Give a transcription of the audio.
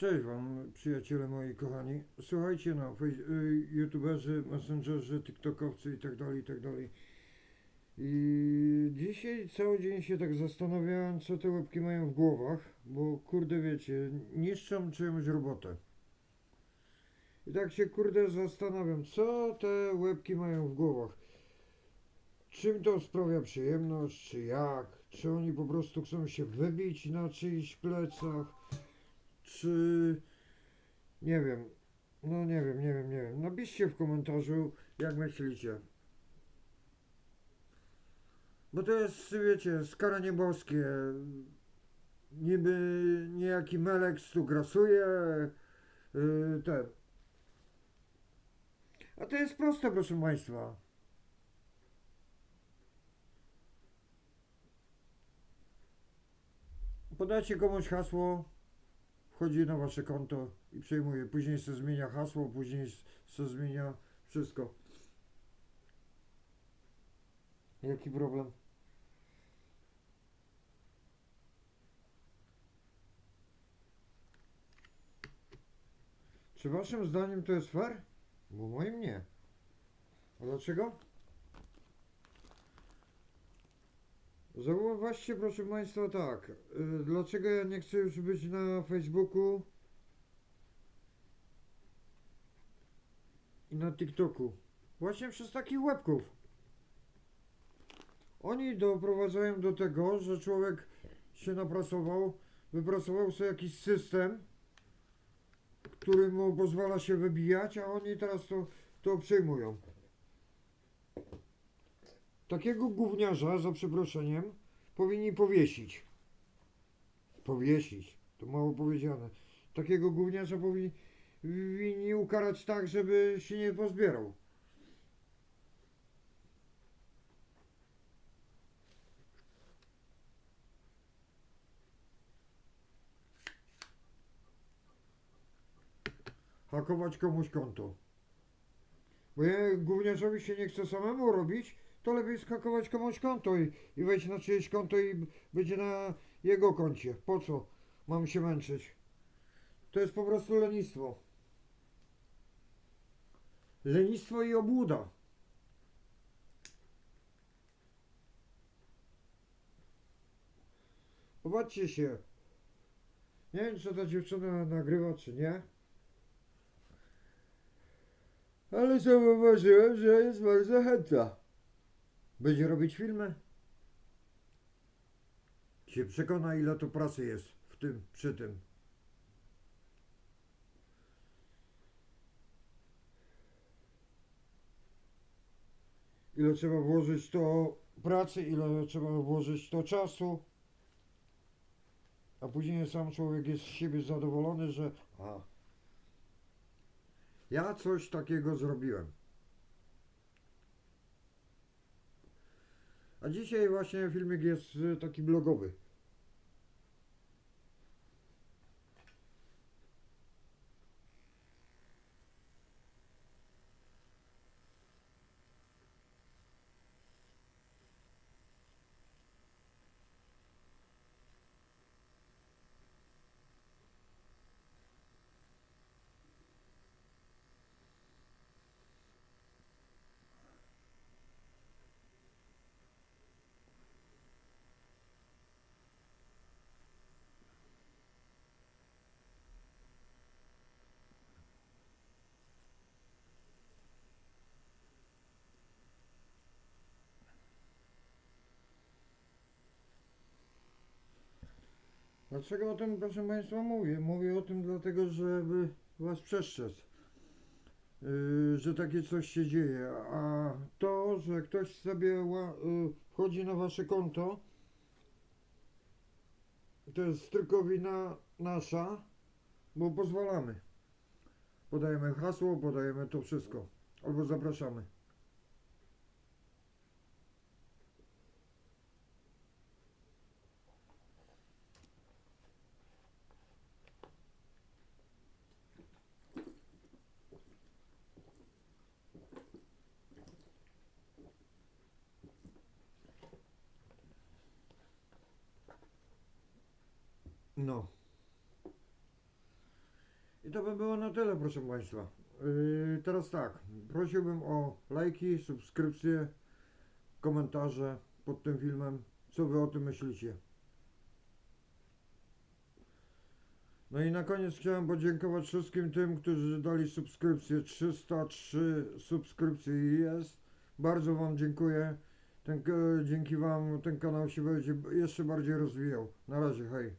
Cześć Wam, przyjaciele moi kochani. Słuchajcie, no, y, youtuberzy, messengerzy, tiktokowcy i tak dalej, i tak. I dzisiaj cały dzień się tak zastanawiałem, co te łebki mają w głowach, bo kurde wiecie, niszczą czyjąś robotę. I tak się kurde zastanawiam, co te łebki mają w głowach. Czym to sprawia przyjemność, czy jak? Czy oni po prostu chcą się wybić na czyichś plecach? Czy nie wiem, no nie wiem, nie wiem, nie wiem. Napiszcie w komentarzu, jak myślicie. Bo to jest, wiecie, skaranie boskie. Niby niejaki Meleks tu grasuje, yy, ten. A to jest proste, proszę Państwa. Podacie komuś hasło, wchodzi na wasze konto i przejmuje. Później se zmienia hasło, później se zmienia wszystko. Jaki problem? Czy waszym zdaniem to jest fair? Bo moim nie. A dlaczego? Zauważcie proszę Państwa tak, y, dlaczego ja nie chcę już być na Facebooku i na TikToku? Właśnie przez takich łebków. Oni doprowadzają do tego, że człowiek się napracował, wypracował sobie jakiś system, który mu pozwala się wybijać, a oni teraz to, to przejmują. Takiego gówniarza, za przeproszeniem, powinni powiesić. Powiesić, to mało powiedziane. Takiego gówniarza powinni, winni ukarać tak, żeby się nie pozbierał. Hakować komuś konto. Bo ja gówniarzowi się nie chce samemu robić, to lepiej skakować komuś konto i, i wejść na czyjeś konto i będzie na jego koncie. Po co mam się męczyć? To jest po prostu lenistwo. Lenistwo i obłuda. Popatrzcie się. Nie wiem, czy ta dziewczyna nagrywa, czy nie. Ale zauważyłem, że jest bardzo chętna. Będzie robić filmy? Się przekona, ile tu pracy jest w tym, przy tym. Ile trzeba włożyć to pracy, ile trzeba włożyć to czasu. A później sam człowiek jest z siebie zadowolony, że a, ja coś takiego zrobiłem. A dzisiaj właśnie filmik jest y, taki blogowy. Dlaczego o tym, proszę Państwa, mówię? Mówię o tym dlatego, żeby Was przestrzec, yy, że takie coś się dzieje. A to, że ktoś sobie yy, wchodzi na Wasze konto, to jest tylko wina nasza, bo pozwalamy. Podajemy hasło, podajemy to wszystko. Albo zapraszamy. No. I to by było na tyle, proszę Państwa. Yy, teraz tak, prosiłbym o lajki, subskrypcje, komentarze pod tym filmem. Co Wy o tym myślicie? No i na koniec chciałem podziękować wszystkim tym, którzy dali subskrypcję. 303 subskrypcji jest. Bardzo Wam dziękuję. Ten, k- dzięki Wam ten kanał się będzie jeszcze bardziej rozwijał. Na razie, hej.